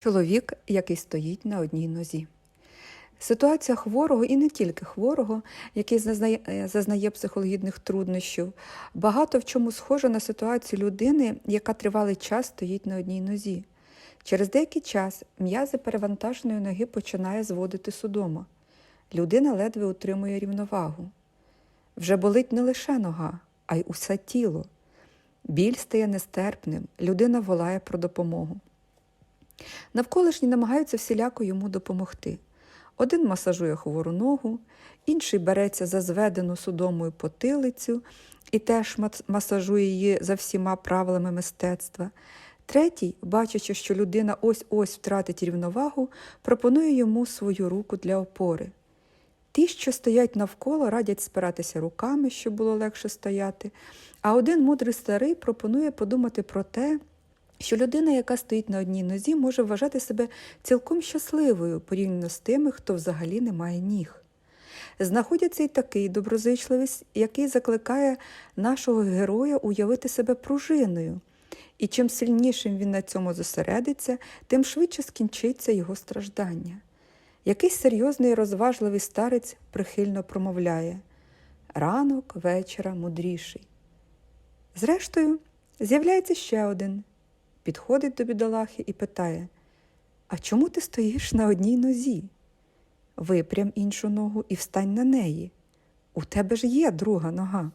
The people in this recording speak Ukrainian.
Чоловік, який стоїть на одній нозі. Ситуація хворого і не тільки хворого, який зазнає, е, зазнає психологічних труднощів, багато в чому схожа на ситуацію людини, яка тривалий час стоїть на одній нозі. Через деякий час м'язи перевантаженої ноги починає зводити судома. Людина ледве утримує рівновагу. Вже болить не лише нога, а й усе тіло. Біль стає нестерпним, людина волає про допомогу. Навколишні намагаються всіляко йому допомогти. Один масажує хвору ногу, інший береться за зведену судомою потилицю і теж масажує її за всіма правилами мистецтва. Третій, бачачи, що людина ось-ось втратить рівновагу, пропонує йому свою руку для опори. Ті, що стоять навколо, радять спиратися руками, щоб було легше стояти, а один мудрий старий пропонує подумати про те, що людина, яка стоїть на одній нозі, може вважати себе цілком щасливою порівняно з тими, хто взагалі не має ніг. Знаходиться й такий доброзичливий, який закликає нашого героя уявити себе пружиною. І чим сильнішим він на цьому зосередиться, тим швидше скінчиться його страждання. Якийсь серйозний і розважливий старець прихильно промовляє ранок вечора мудріший. Зрештою, з'являється ще один, підходить до бідолахи і питає А чому ти стоїш на одній нозі? Випрям іншу ногу і встань на неї. У тебе ж є друга нога.